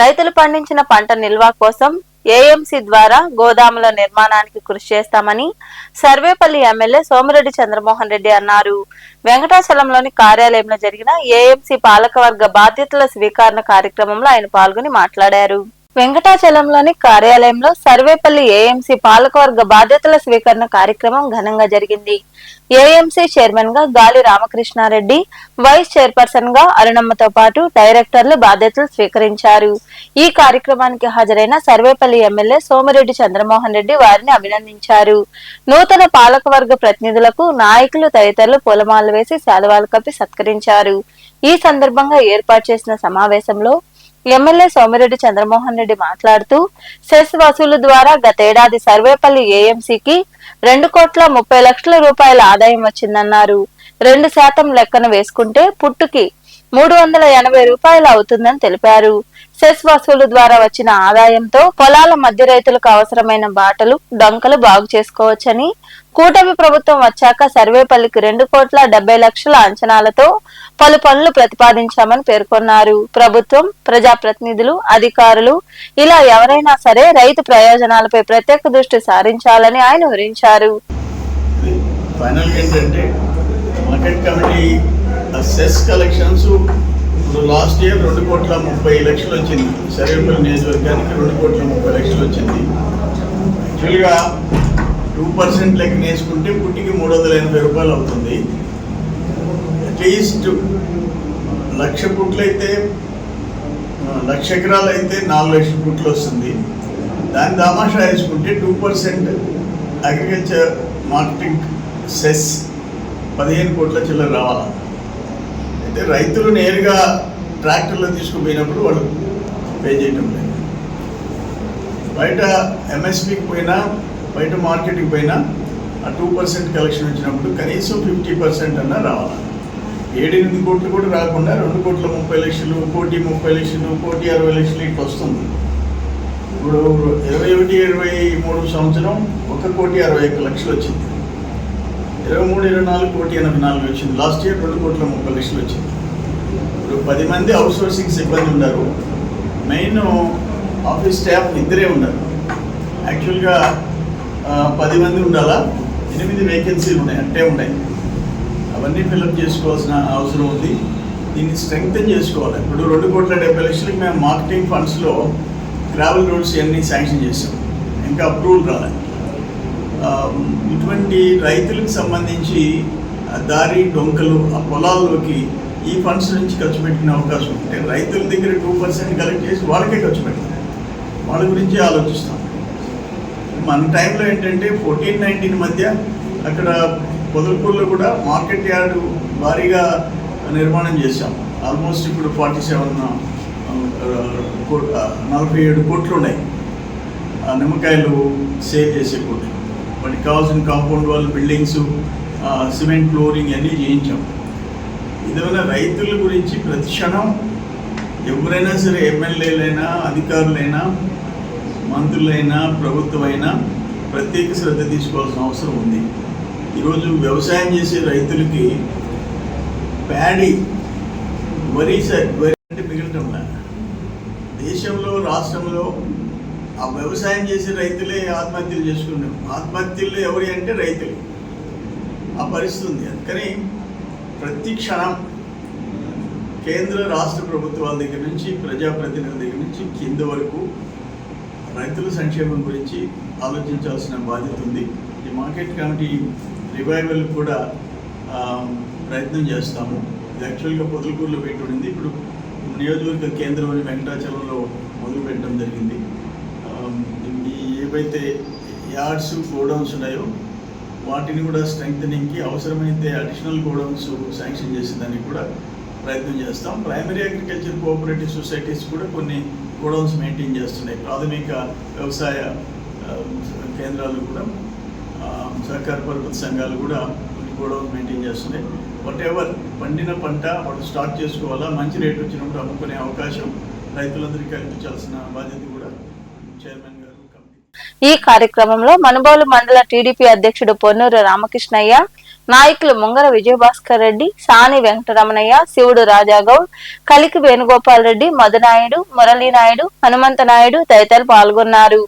రైతులు పండించిన పంట నిల్వ కోసం ఏఎంసీ ద్వారా గోదాముల నిర్మాణానికి కృషి చేస్తామని సర్వేపల్లి ఎమ్మెల్యే సోమిరెడ్డి చంద్రమోహన్ రెడ్డి అన్నారు. వెంకటాచలంలోని కార్యాలయంలో జరిగిన ఏఎంసీ పాలకవర్గ బాధ్యతల స్వీకరణ కార్యక్రమంలో ఆయన పాల్గొని మాట్లాడారు. వెంకటాచలంలోని కార్యాలయంలో సర్వేపల్లి ఏఎంసీ పాలకవర్గ బాధ్యతల స్వీకరణ కార్యక్రమం ఘనంగా జరిగింది. ఏఎంసీ చైర్మన్గా గాలి రామకృష్ణారెడ్డి వైస్ చైర్పర్సన్గా అరుణమ్మతో పాటు డైరెక్టర్లు బాధ్యతలు స్వీకరించారు. ఈ కార్యక్రమానికి హాజరైన సర్వేపల్లి ఎమ్మెల్యే సోమిరెడ్డి చంద్రమోహన్ రెడ్డి వారిని అభినందించారు. నూతన పాలకవర్గ ప్రతినిధులకు నాయకులు తదితరులు పూలమాలలు వేసి శాలువాలు కప్పి సత్కరించారు. ఈ సందర్భంగా ఏర్పాటు చేసిన సమావేశంలో ఎమ్మెల్యే సోమిరెడ్డి చంద్రమోహన్ రెడ్డి మాట్లాడుతూ సెస్ వసూలు ద్వారా గతేడాది సర్వేపల్లి ఏఎంసీకి రెండు కోట్ల ముప్పై లక్షల రూపాయల ఆదాయం వచ్చిందన్నారు. రెండు శాతం లెక్కన వేసుకుంటే పుట్టుకి మూడు వందల ఎనభై రూపాయలు అవుతుందని తెలిపారు. సెస్ వసూలు ద్వారా వచ్చిన ఆదాయంతో పొలాల మధ్య రైతులకు అవసరమైన బాటలు డొంకలు బాగు చేసుకోవచ్చని కూటమి ప్రభుత్వం వచ్చాక సర్వేపల్లికి రెండు కోట్ల డెబ్బై లక్షల అంచనాలతో పలు పనులు ప్రతిపాదించామని పేర్కొన్నారు. ప్రభుత్వం ప్రజాప్రతినిధులు అధికారులు ఇలా ఎవరైనా సరే రైతు ప్రయోజనాలపై ప్రత్యేక దృష్టి సారించాలని ఆయన వివరించారు. ఫైనల్ ఏంటంటే market committee cess collections so last year రెండు కోట్ల ముప్పై లక్షలు వచ్చింది. సర్వేపల్లి నియోజకవర్గానికి రెండు కోట్ల ముప్పై లక్షలు వచ్చింది. యాక్చువల్గా టూ పర్సెంట్ లెక్క నేసుకుంటే పుట్టికి మూడు వందల ఎనభై రూపాయలు అవుతుంది. అట్లీస్ట్ లక్ష పుట్లు అయితే లక్ష ఎకరాలు అయితే నాలుగు లక్షల పుట్లు వస్తుంది. దాని దామాషా వేసుకుంటే two percent agriculture marketing cess పదిహేను కోట్ల చిల్లర రావాలి? అయితే రైతులు నేరుగా ట్రాక్టర్లో తీసుకుపోయినప్పుడు వాళ్ళు పే చేయటం లేదు. బయట ఎంఎస్పికి పోయినా బయట మార్కెట్కి పోయినా ఆ టూ పర్సెంట్ కలెక్షన్ వచ్చినప్పుడు కనీసం ఫిఫ్టీ పర్సెంట్ అన్నా రావాలి? ఏడెనిమిది కోట్లు కూడా రాకుండా రెండు కోట్ల ముప్పై లక్షలు కోటి ముప్పై లక్షలు కోటి అరవై లక్షలు ఇట్లా వస్తుంది. ఇప్పుడు ఇరవై ఒకటి ఇరవై మూడు సంవత్సరం ఒక కోటి అరవై ఒక్క లక్షలు వచ్చింది. ఇరవై మూడు ఇరవై నాలుగు కోటి ఎనభై నాలుగు వచ్చింది. లాస్ట్ ఇయర్ రెండు కోట్ల ముప్పై లక్షలు వచ్చింది. ఇప్పుడు పది మంది అవుట్ సోర్సింగ్ సిబ్బంది ఉన్నారు. మెయిన్ ఆఫీస్ స్టాఫ్ ఇద్దరే ఉన్నారు. యాక్చువల్గా పది మంది ఉండాలా? ఎనిమిది వేకెన్సీలు ఉన్నాయి అంటే ఉన్నాయి. అవన్నీ ఫిల్అప్ చేసుకోవాల్సిన అవసరం ఉంది. దీన్ని స్ట్రెంగ్తన్ చేసుకోవాలి. ఇప్పుడు రెండు కోట్ల డెబ్బై లక్షలకి మేము మార్కెటింగ్ ఫండ్స్లో గ్రావెల్ రోడ్స్ ఇవన్నీ శాంక్షన్ చేసాం ఇంకా అప్రూవల్ రాలేదు. ఇటువంటి రైతులకు సంబంధించి దారి డొంకలు ఆ పొలాల్లోకి ఈ ఫండ్స్ నుంచి ఖర్చు పెట్టిన అవకాశం ఉంటే రైతుల దగ్గర టూ పర్సెంట్ కలెక్ట్ చేసి వాళ్ళకే ఖర్చు పెడతారు. వాళ్ళ గురించి ఆలోచిస్తాం. మన టైంలో ఏంటంటే ఫోర్టీన్ నైన్టీన్ మధ్య అక్కడ పొదలకూరులో కూడా మార్కెట్ యార్డ్ భారీగా నిర్మాణం చేశాం. ఆల్మోస్ట్ ఇప్పుడు ఫార్టీ సెవెన్ నలభై ఏడు కోట్లు ఉన్నాయి. నిమ్మకాయలు సేల్ చేసే కోట్లు. వాటికి కావాల్సిన కాంపౌండ్ వాళ్ళ బిల్డింగ్స్ సిమెంట్ ఫ్లోరింగ్ అన్నీ చేయించాం. ఇదేమైనా రైతుల గురించి ప్రతి క్షణం ఎవరైనా సరే ఎమ్మెల్యేలైనా అధికారులైనా మంత్రులైనా ప్రభుత్వమైనా ప్రత్యేక శ్రద్ధ తీసుకోవాల్సిన అవసరం ఉంది. ఈరోజు వ్యవసాయం చేసే రైతులకి ప్యాడీ వరి స- వరి అంటే మిగలటం దేశంలో రాష్ట్రంలో ఆ వ్యవసాయం చేసే రైతులే ఆత్మహత్యలు చేసుకున్నాం ఆత్మహత్యలు ఎవరి అంటే రైతులు. ఆ పరిస్థితి ఉంది. అందుకని ప్రతి క్షణం కేంద్ర రాష్ట్ర ప్రభుత్వాల దగ్గర నుంచి ప్రజాప్రతినిధుల దగ్గర నుంచి కింద వరకు రైతుల సంక్షేమం గురించి ఆలోచించాల్సిన బాధ్యత ఉంది. ఈ మార్కెట్ కమిటీ రివైవల్ కూడా ప్రయత్నం చేస్తాము. ఇది యాక్చువల్గా పొదలకూరులో పెట్టి ఉంది. ఇప్పుడు నియోజకవర్గ కేంద్రం వెంకటాచలంలో మొదలు పెట్టడం ఏవైతే యార్డ్స్ గోడౌన్స్ ఉన్నాయో వాటిని కూడా స్ట్రెంగ్తనింగ్కి అవసరమైతే అడిషనల్ గోడౌన్స్ శాంక్షన్ చేసేదానికి కూడా ప్రయత్నం చేస్తాం. ప్రైమరీ అగ్రికల్చర్ కోఆపరేటివ్ సొసైటీస్ కూడా కొన్ని గోడౌన్స్ మెయింటైన్ చేస్తున్నాయి. ప్రాథమిక వ్యవసాయ కేంద్రాలు కూడా సహకార పరపతి సంఘాలు కూడా కొన్ని గోడౌన్స్ మెయింటైన్ చేస్తున్నాయి. వాట్ ఎవర్ పండిన పంట వాళ్ళు స్టాక్ చేసుకోవాలా మంచి రేట్ వచ్చినప్పుడు అమ్ముకునే అవకాశం రైతులందరికీ కల్పించాల్సిన బాధ్యత కూడా చైర్మన్ ఈ కార్యక్రమంలో మనుబోలు మండల టీడీపీ అధ్యక్షుడు పొన్నూరు రామకృష్ణయ్య నాయకులు ముంగర విజయభాస్కర్ రెడ్డి సాని వెంకటరమణయ్య శివుడు రాజాగౌడ్ కలికి వేణుగోపాల్ రెడ్డి మధునాయుడు మురళీనాయుడు హనుమంత నాయుడు తదితరులు పాల్గొన్నారు.